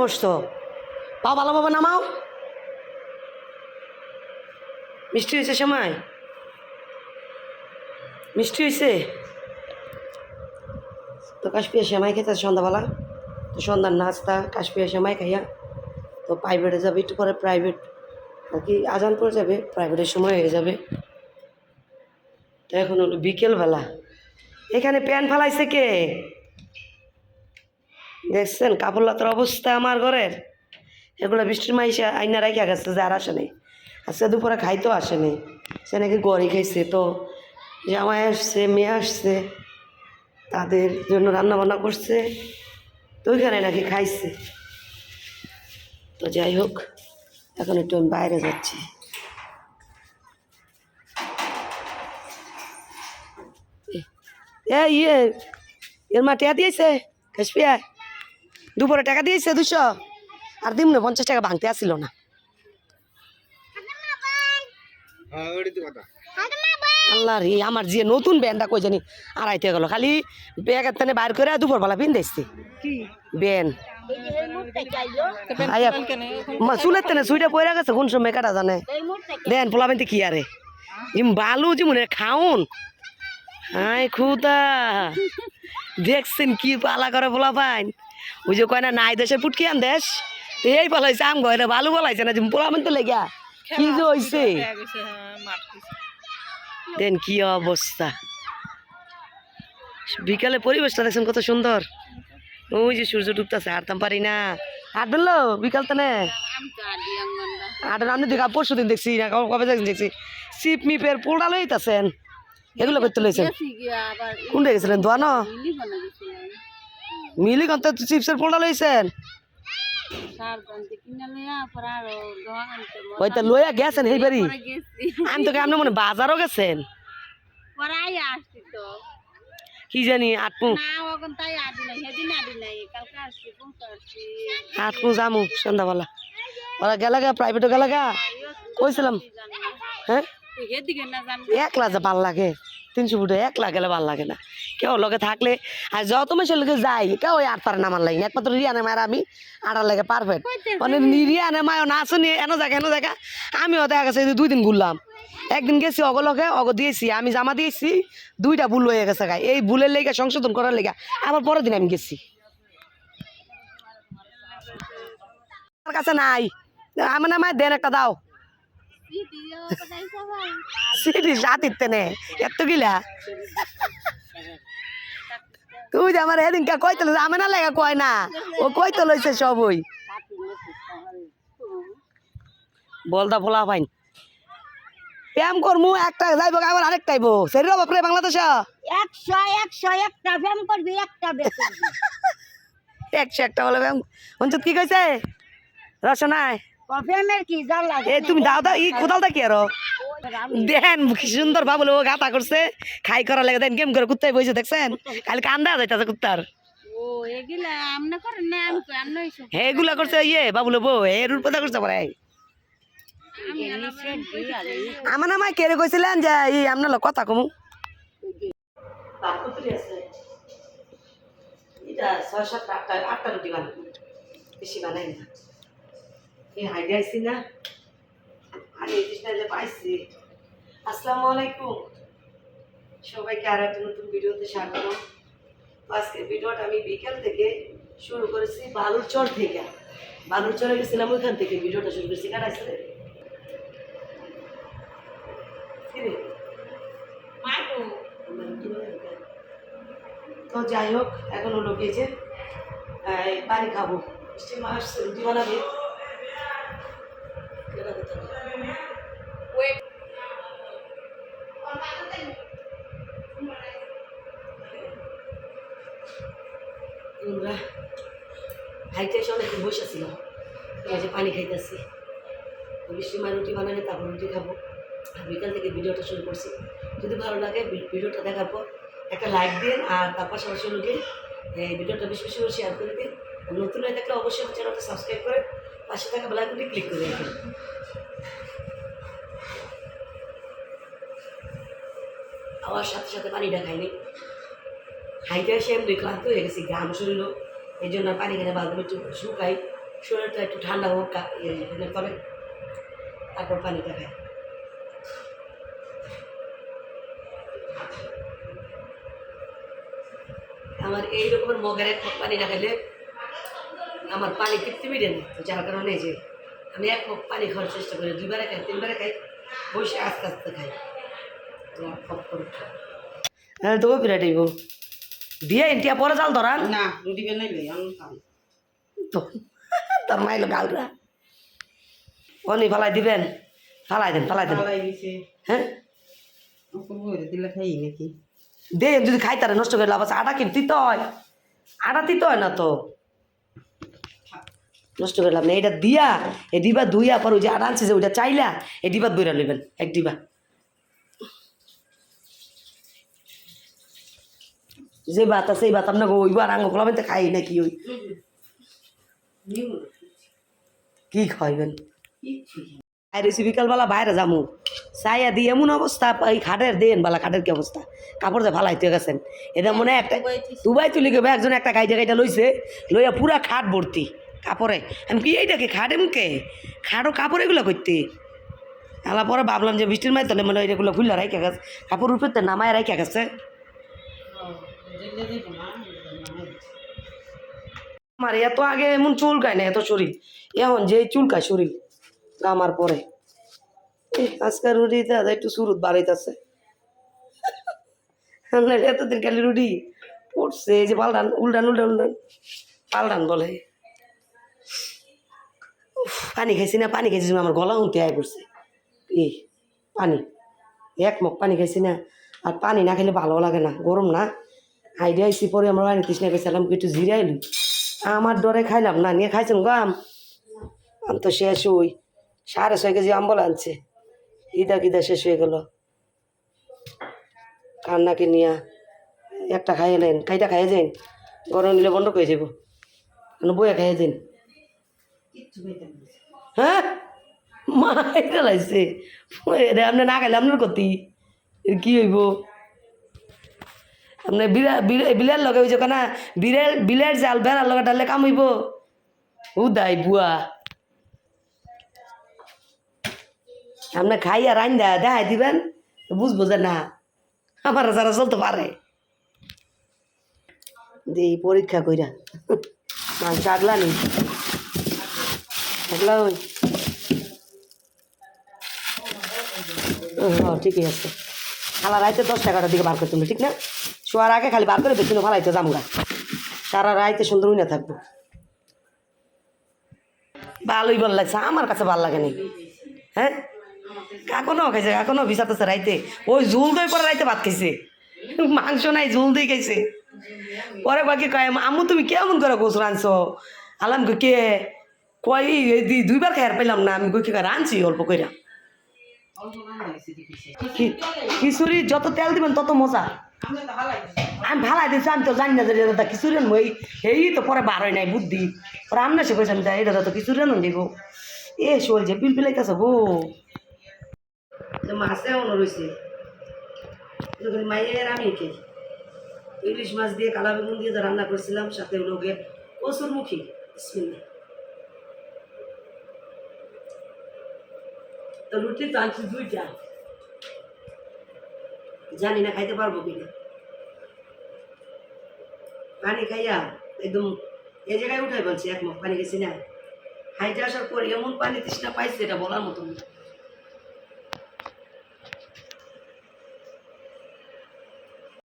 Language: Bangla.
বসতো পাও ভালোভাবে নামাও। মিষ্টি হয়েছে সময়? মিষ্টি হয়েছে? তো কাশপিয়া সেমাই খেতে সন্ধ্যাবেলা। তো সন্ধ্যার নাস্তা, কাশপিয়া সেমাই খাইয়া। তো প্রাইভেটে যাবে, একটু পরে প্রাইভেট আর কি আজান পড়ে যাবে প্রাইভেটের সময় হয়ে যাবে। তো এখন হলো বিকেলবেলা। এখানে প্যান ফালাইছে কে? দেখছেন, কাপড় লাতার অবস্থা আমার ঘরের। এগুলো বৃষ্টির মাইসে আইনা রাখা গেছে যে আর আসে নেই। আজকে দুপুরে খাইতেও আসে নেই। সে নাকি গড়ি খাইছে তো। জামাই আসছে, মেয়ে আসছে, তাদের জন্য রান্না বান্না করছে, তো ওইখানে নাকি খাইছে। তো যাই হোক, এখন একটু আমি বাইরে যাচ্ছি। এ ইয়ে এর মা টাকা দিয়েছে কাশপিয়ায় দুপুরে টাকা দিয়েছে দুশো। আর দিম না পঞ্চাশ টাকা ভাঙতে আসছিল না। আল্লাহ রে আমার যে নতুন ব্যানটা কই জানি আড়াইতে গেল। খালি ব্যাগের তানে বাইর করে দুপুরবেলা পিন দিয়েছি। ব্যান চুলের তেনে সুইটা পয়রা গেছে কোন সময় কাটা জানে? দেন পোলা বানতে কি আরে? জিম বালু জিমুন খাউন। হাই খুদা। দেখছেন কি পালা করে পোলা পাইন ওই যে কয় না নাই দেশে পুটকি আন দেশ? তো এই পালাইছে আম গয় না বালু বলাইছে না জিম পোলা বানতে লেগা। কি যে হইছে? দেন কি অবস্থা। বিকালে পরিবেশটা দেখছেন কত সুন্দর। ওই যে সূর্য ডুবতেছে হাঁটতাম পারি না। হাঁটবেন লো বিকাল তানে? হাঁটেন আপনি দেখা পরশু দিন দেখছি না কবে- কবে দেখছি দেখছি। সিপ মিপের পোড়া লইতাছেন। এগুলো করতে লইছেন। কোনটা গেছিলেন দোয়ানো মিলি কত চিপসের পোড়া লইছেন? ওই তো লইয়া গেছেন এই বাড়ি? আমি তো কেমন মনে বাজারও গেছেন? কি জানি আটপু আটপু যামু সন্ধ্যাবেলা। ওরা গেলে গা প্রাইভেটও গেলে গা? কইছিলাম হ্যাঁ? একলা যে ভালো লাগে। তিনশো ফুটে একলা গেলে ভালো লাগে না। কেউ লগে থাকলে আর যত মেসের লগে যাই কেউ ওই আট পারে নামার লাগে একমাত্র রিয়ানে মায়ের আমি আটার লাগে পারফেক্ট মানে রিয়ানে মায় না আসুনি এনো জায়গা এনো জায়গা আমিও দেখা গেছে দুই দিন ঘুরলাম। একদিন গেছি অগলকে অগ দিয়েছি আমি জামা দিয়েছি দুইটা ভুল হয়ে গেছে গায়ে এই ভুলের লেগে সংশোধন করার লেগে আবার পরের দিন আমি গেছি। আমার কাছে নাই। আমার নামায় দেন একটা দাও। সিটি সাতিতে নে এত গিলা। তুই যে আমার এদিনকা কইতে লইছে আমি না লেগা কয় না ও কইতে লইছে সব ওই বলদা ফোলা পাইন ব্যায়াম করমু একটা যাইব আবার আরেকটা আইব। সেরি বাপরে বাংলাদেশ। একশো একশো একটা ব্যায়াম করবি একটা একশো একটা বলে ব্যায়াম অঞ্চত কি কইছে? রসনায়। ব্যায়ামের কি জাল লাগে এ তুমি দাও দাও ই কোদাল কি আরও? দেন কি সুন্দর ভাবলো ও গাতা করছে। খাই করা লাগে দেন গেম করে কুত্তায় বইছে দেখছেন? খালি কান্দা যাইতাছে কুত্তার। এগুলা আমনে করেন না আমি কই আমনে হইছো? হে এগুলা করছে ইয়ে বাবুলো বউ হে রূপদা করছে পরে আমার নামায় কেড়ে কইছিলেন যে ই আপনার লোক কথা কমু। এটা ছয় সাত আটটা আটটা রুটি বানাই। বেশি বানাই না। এই হাইডে আইসি না। আর এই জিনিসটা যে পাইছি। আসসালামু আলাইকুম। সবাইকে আর একটা নতুন ভিডিওতে স্বাগত। তো আজকের ভিডিওটা আমি বিকেল থেকে শুরু করেছি বালুরচর থেকে। বালুরচরে গেছিলাম ওইখান থেকে ভিডিওটা শুরু করেছি। কিরে তো যাই হোক এখন হলো গিয়েছে পানি খাব। রুটি বানাবে। আমরা খাইতে এসে অনেকদিন বসে ছিলাম এই যে পানি খাইতেছি। বৃষ্টি মায়ের রুটি বানালে তারপর রুটি খাব। আর বিকাল থেকে ভিডিওটা শুরু করছি। যদি ভালো লাগে ভিডিওটা দেখার পর একটা লাইক দিন আর তার পাশাপাশি লোকে এই ভিডিওটা বেশি বেশি করে শেয়ার করে দিন। নতুন হয়ে থাকলে অবশ্যই চ্যানেলটা সাবস্ক্রাইব করে পাশে থাকা বেলাইকনটি ক্লিক করে রাখবেন আবার সাথে সাথে পানিটা খাইনি খাইতে এসে এমনি ক্লান্ত হয়ে গেছি, ঘাম শরীরও এই জন্য পানি খেলে বাদ একটু শুকাই। শরীরটা একটু ঠান্ডা হোক, কা- এই তবে তারপর পানিটা খাই আমার এই রকমের মগের পানি না আমার পানি তৃপ্তি মিটে না তো যার কারণে যে আমি এক মগ পানি খাওয়ার চেষ্টা করি দুইবারে খাই তিনবারে খাই বসে আস্তে আস্তে খাই। হ্যাঁ তো বিরাট হইব? দিয়ে ইন্টিয়া পরে জাল ধরান। না আমি খাম তো তোর মাইলো গালরা অনি ফালাই দিবেন? ফালাই দেন ফালাই দেন। হ্যাঁ? দিলে খাই নাকি? দেন যদি খাই তারা নষ্ট করে লাভ আছে। আটা কিন্তু হয়? আটা দিতে হয় না তো? নষ্ট করে লাভ নেই। এটা দিয়া এই ডিবা ধুইয়া পর ওই যে আটা আনছে যে ওইটা চাইলা এই ডিবাত বইরা নেবেন এক ডিবা। যে ভাত আছে এই ভাত আপনাকে ওই বার আঙ্গ কলামে তো খাই নাকি ওই? কি খাইবেন? আর এসে বিকালবেলা বাইরে যামু। চাইয়া দিয়ে এমন অবস্থা এই খাটের দেন বালা খাটের কি অবস্থা? কাপড় যে ভালাই তুই গেছেন। এটা মনে হয় একটা দুবাই তুলি গেবে একজন একটা গাইটা গাইটা লইছে লইয়া পুরা খাট ভর্তি। কাপড়ে। আমি কি? এইটাকে খাট এমকে খাটও কাপড় এগুলো করতে আলা পরে ভাবলাম যে বৃষ্টির মাই তাহলে মনে এগুলো খুললা রাইখা গেছে। কাপড় উপরে তো নামায় রাইখা গেছে। আমার এত আগে এমন চুলকায় না, এত শরীর। এখন যে চুলকায় শরীর, গামার পরে। আজকাল রুটিতে আদা একটু সুরুত বাড়াইতেছে। এতদিন খালি রুটি পড়ছে যে পাল্টান উল্টান উল্টান উল্টান পাল্টান বলে। পানি খাইছি না, পানি খাইছি আমার গলা উঠতে আয় পড়ছে। কি পানি। এক মগ পানি খাইছি না, আর পানি না খেলে ভালো লাগে না, গরম না। আইডিয়া আইসি পরে আমরা রানী কৃষ্ণা গেছিলাম একটু জিরাইলি আমার ডরে খাইলাম না, নিয়ে খাইছেন গাম আম। তো শেষ হই সাড়ে ছয় কেজি আম্বল আনছে। ইদা কিদা শেষ হয়ে গেল। কান্নাকে নিয়া একটা খাইয়ে নেন, কাইটা খাইয়ে যান গরম নিলে বন্ধ করে যাব বইয়া খাইয়ে দিন। হ্যাঁ? মা, এটা লাগছে। এটা আপনি না খাইলে আপনার এর কি হইব? আপনি বিলার লগে হইছে কেনা, বিড়াল, বিলের জাল বেড়ার লগে ডালে কাম হইব। উদাই বুয়া। আপনি খাইয়া রান দেয়, দেখাই দিবেন? বুঝব যে না। আমার যারা চলতে পারে। দিই পরীক্ষা কইরা। মাংস আগলা হ্যাঁ ঠিকই আছে। খালা রাইতে দশ দিকে বার ঠিক না? আগে খালি বার করে রাইতে না ভালোই ভালো লাগছে, আমার কাছে ভালো লাগে হ্যাঁ? রাইতে। ওই রাইতে ভাত মাংস নাই, ঝুল দই খাইছে। পরে বাকি কয় আমু তুমি কেমন করে গোস রাঁধছ? আলাম কে? কয়, এই দুই- দুইবার খাইয়ার পেলাম না, আমি কই কি রাঁধছি, অল্প কইরা। খিচুড়ি যত তেল দিবেন তত মজা। আমি ভালাই দিচ্ছি আমি তো জানি না যে দাদা খিচুড়ি আনব, এই তো পরে বার হয় নাই, বুদ্ধি। পরে আমি সে কইসাম যে দাদা তো খিচুড়ি দিব। এ, শোল যে পিল পিলাইতেছে গো মাছে অন্য রয়েছে মাইয়ের আমি কে? ইলিশ মাছ দিয়ে কালা বেগুন দিয়ে রান্না করছিলাম, সাথে লোকে কচুর মুখী। তো রুটি তো আনছি দুইটা। জানি না খাইতে পারব কিনা। পানি খাইয়া একদম এ জায়গায় উঠাই বলছি, এক মুখ পানি গেছি না। হাইটে আসার পর এমন পানি তৃষ্ণা পাইছে এটা বলার মতো না।